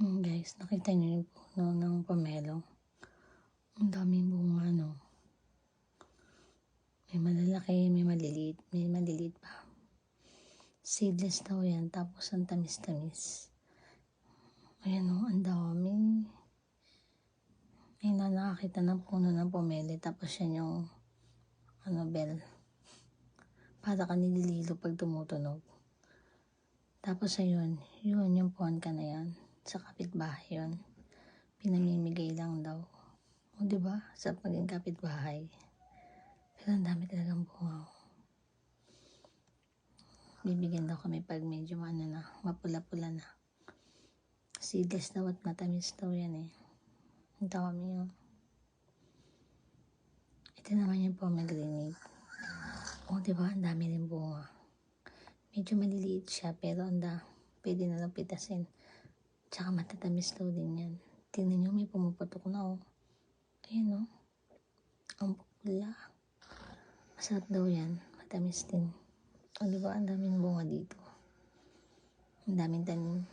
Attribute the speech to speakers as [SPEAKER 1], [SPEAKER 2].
[SPEAKER 1] Mm, guys, nakita niyo yung puno ng pomelo. Ang daming bunga, no? May malalaki, may maliliit, may maliliit pa. Seedless daw yan, tapos ang tamis-tamis. Ayan o, ang dami. Ay na nakakita ng puno ng pomelo, tapos yan yung ano, bell. Para ka nilililo pag tumutunog. Tapos ayun, yun yung puwan ka na yan. Sa kapitbahay yun. Pinamimigay lang daw. O di ba Sa paging kapitbahay. Pero ang dami talagang bunga. oh. Bibigyan daw kami pag medyo ano na, mapula-pula na. Seedless daw at matamis daw yan eh. Ang dami yun. Ito naman yung pomegranate. O di ba Ang dami rin bunga. Medyo maliliit siya pero anda, pwede na lang pitasin. Tsaka matatamis daw din yan. Tingnan nyo, may pumuputok na oh. Ayan oh. Ang pula. Masarap daw yan. Matamis din. O diba, ang daming bunga dito. Ang daming tanim.